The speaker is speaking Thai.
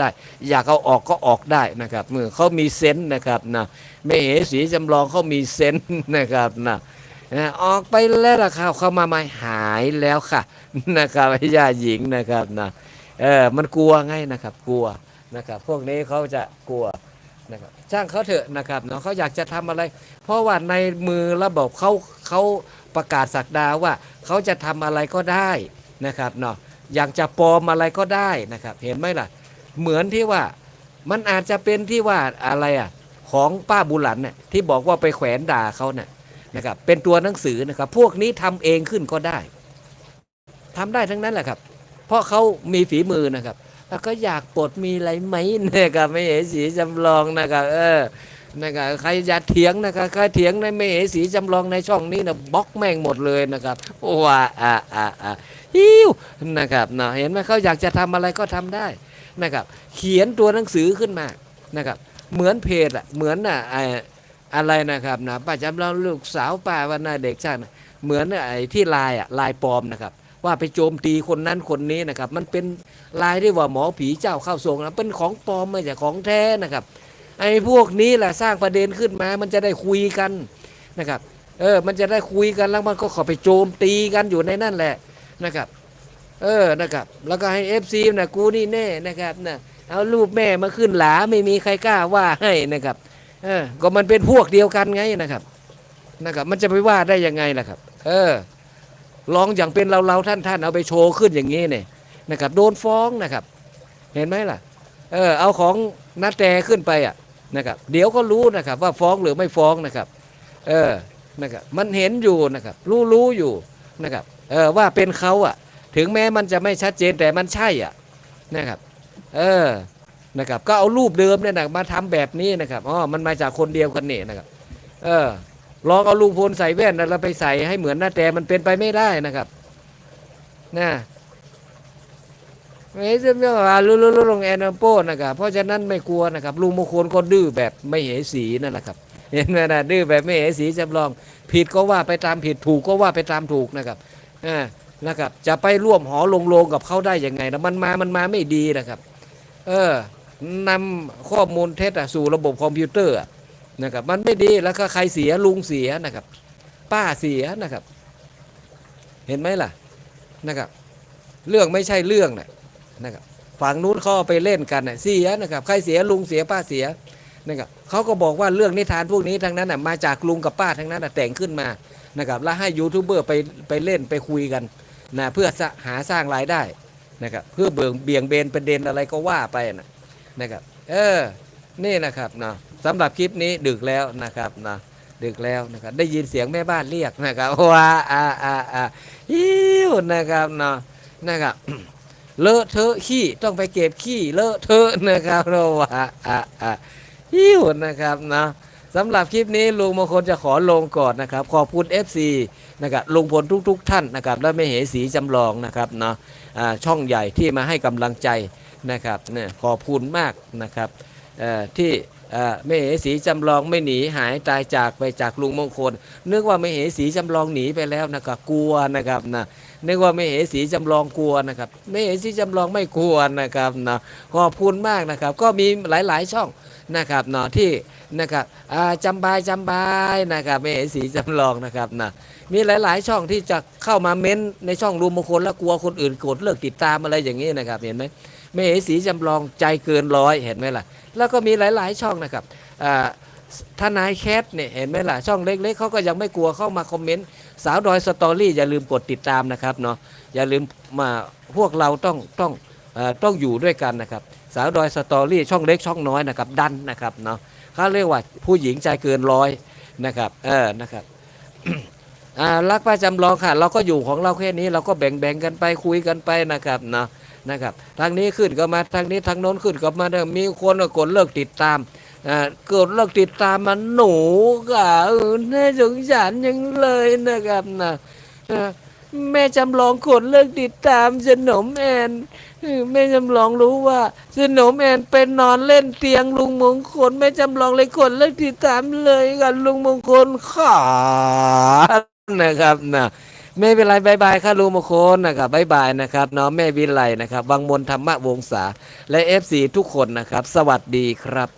ได้ อยากเอาออกก็ออกได้นะครับเมื่อเขามีเซนส์นะครับนะไม่เหสีจำลองเขามีเซนส์นะครับนะนะออกไปแล้วล่ะครับเข้ามาไม่หายแล้วค่ะนะครับไอ้ย่าหญิงนะครับนะเออมันกลัวไงนะครับกลัวนะครับพวกนี้เขาจะกลัวนะครับช่างเขาเถอะนะครับเนาะเขาอยากจะทำอะไร เพราะว่าในมือระบบเขาเขาประกาศสักดาว่าเขาจะทำอะไรก็ได้นะครับเนาะอยากจะปลอมอะไรก็ได้นะครับ เห็นไหมล่ะ เหมือนที่ว่า มันอาจจะเป็นที่ว่าอะไรอะของป้าบุหลันเนี่ยที่บอกว่าไปแขวนด่าเขาเนี่ยนะครับเป็นตัวหนังสือนะครับพวกนี้ทำเองขึ้นก็ได้ทำได้ทั้งนั้นแหละครับ เพราะเขามีฝีมือนะครับ แล้วก็อยากปลดมีอะไรไหมนะครับไม่เห็นสีจำลองนะครับ เออนะครับใครจะเถียงนะครับใครเถียงในไม่เห็นสีจำลองในช่องนี้นะบล็อกแม่งหมดเลยนะครับว่าอ่าอ่าอ่าฮิวนะครับเนาะเห็นไหมเขาอยากจะทำอะไรก็ทำได้ นะครับ เขียนตัวหนังสือขึ้นมานะครับ เหมือนเพจอะเหมือนอะอะไรนะครับนะป้าจำลองลูกสาวป้าว่านาเด็กช่างเหมือนไอ้ที่ลายอะลายปลอมนะครับ ว่าไปโจมตีคนนั้นคนนี้นะครับ มันเป็นลายที่ว่าหมอผีเจ้าเข้าทรงนะเป็นของปลอมไม่ใช่ของแท้นะครับไอ้พวกนี้แหละสร้างประเด็นขึ้นมา มันจะได้คุยกันนะครับ เออ มันจะได้คุยกันแล้วมันก็ขอไปโจมตีกันอยู่ในนั่นแหละนะครับ เออนะครับ แล้วก็ให้เอฟซีนะกูนี่แน่นะครับนะเอารูปแม่มาขึ้นหลาไม่มีใครกล้าว่าให้นะครับ เออ ก็มันเป็นพวกเดียวกันไงนะครับ นะครับ มันจะไปว่าได้ยังไงล่ะครับ เออลองอย่างเป็นเราเราท่านท่านเอาไปโชว์ขึ้นอย่างนี้เนี่ยนะครับ โดนฟ้องนะครับ เห็นไหมล่ะ เออ เอาของนัดแตขึ้นไปอะนะครับ เดี๋ยวก็รู้นะครับ ว่าฟ้องหรือไม่ฟ้องนะครับ เออ นะครับ มันเห็นอยู่นะครับ รู้รู้อยู่นะครับ เออว่าเป็นเขาอะ ถึงแม้มันจะไม่ชัดเจนแต่มันใช่อะนะครับเออนะครับก็เอารูปเดิมเนี่ยนะมาทำแบบนี้นะครับอ๋อมันมาจากคนเดียวกันเนี่ยนะครับเออลองเอาลุงพลใส่แว่นแล้วไปใส่ให้เหมือนหน้าแต่มันเป็นไปไม่ได้นะครับนะไม่ใช่เรื่องว่าลุลุลุลงแอนโปนะครับเพราะฉะนั้นไม่กลัวนะครับลุงมงคลก็ดื้อแบบไม่เห็สีนั่นแหละครับเห็นไหมนะดื้อแบบไม่เห็สีจำลอง ผิดก็ว่าไปตามผิดถูกก็ว่าไปตามถูกนะครับอ่า นะครับ จะไปร่วมหอลงโลงกับเขาได้ยังไงนะมันมามันมาไม่ดีนะครับ เออนำข้อมูลเท็จสู่ระบบคอมพิวเตอร์นะครับ มันไม่ดีแล้วก็ใครเสียลุงเสียนะครับ ป้าเสียนะครับ เห็นไหมล่ะนะครับ เรื่องไม่ใช่เรื่องนะนะครับฝั่งนู้นเขาเอไปเล่นกันนะเสียนะครับ ใครเสียลุงเสียป้าเสียนะครับเขาก็บอกว่าเรื่องนิทานพวกนี้ทั้งนั้นนะมาจากลุงกับป้าทั้งนั้นแต่งขึ้นมานะครับ แล้วให้ยูทูบเบอร์ไปไปเล่นไปคุยกัน นะเพื่อหาสร้างรายได้นะครับเพื่อเบี่ยงเบี่ยงเบนประเด็นอะไรก็ว่าไปนะนะครับ เออ นี่นะครับเนาะสำหรับคลิปนี้ดึกแล้วนะครับเนาะดึกแล้วนะครับ ได้ยินเสียงแม่บ้านเรียกนะครับว่าอ่าอ่าอ่าฮิวนะครับเนาะนะครับเลอะเทอะขี้ต้องไปเก็บขี้เลอะเทอะนะครับเราว่าอ่าอ่าฮิวนะครับเนาะ สำหรับคลิปนี้ลุงมงคลจะขอลงก่อนนะครับ ขอบคุณ FC นะครับลุงพลทุกๆท่านนะครับ และไม่เหสีจำลองนะครับเนาะะช่องใหญ่ที่มาให้กำลังใจนะครับเนี่ยขอบคุณมากนะครับที่ ไม่เหสีจำลองไม่หนีหายตายจากไปจากลุงมงคลนึกว่าไม่เหสีจำลองหนีไปแล้วนะครับกลัวนะครับนะนึกว่าไม่เหสีจำลองกลัวนะครับไม่เหสีจำลองไม่กลัวนะครับนะขอบคุณมากนะครับ ก็มีหลาย ๆ ช่องนะครับเนาะที่นะครับจำบายจำบายนะครับไม่เหสีจำลองนะครับนะมีหลาย ๆ ช่องที่จะเข้ามาเม้นในช่องรูมมงคลแล้วกลัวคนอื่นกดเลิกติดตามอะไรอย่างนี้นะครับเห็นไหมไม่เห็นสีจำลองใจเกินร้อยเห็นไหมล่ะ แล้วก็มีหลายๆช่องนะครับอ่าทนายแคทเนี่ยเห็นไหมล่ะ ช่องเล็กๆเขาก็ยังไม่กลัวเข้ามาคอมเมนต์สาวดอยสตอรี่อย่าลืมกดติดตามนะครับเนาะอย่าลืมมาพวกเราต้องต้องอต้องอยู่ด้วยกันนะครับ สาวดอยสตอรี่ช่องเล็กช่องน้อยนะครับดันนะครับเนาะเขาเรียกว่าผู้หญิงใจเกินร้อยนะครับเออนะครับอ่ารักป้าจำลองค่ะ เราก็อยู่ของเราแค่นี้เราก็แบ่งแบ่งกันไปคุยกันไปนะครับเนาะ นะครับทางนี้ขึ้นก็มาทางนี้ทางโน้นขึ้นก็มามีคนก็กดเลิกติดตามอ่ากดเลิกติดตามมันหนูค่ะน่าสงสารยังเลยนะครับนะแม่จำลองกดเลิกติดตามสนมแอนแม่จำลองรู้ว่าสนมแอนเป็นนอนเล่นเตียงลุงมงคลแม่จำลองเลยกดเลิกติดตามเลยกันลุงมงคลขานะครับนะ ไม่เป็นไรบายบายค่ะลุงมงคลนะครับบายบายนะครับน้องแม่วิไลนะครับวังมนธรรมวงศาและเอฟซีทุกคนนะครับ สวัสดีครับ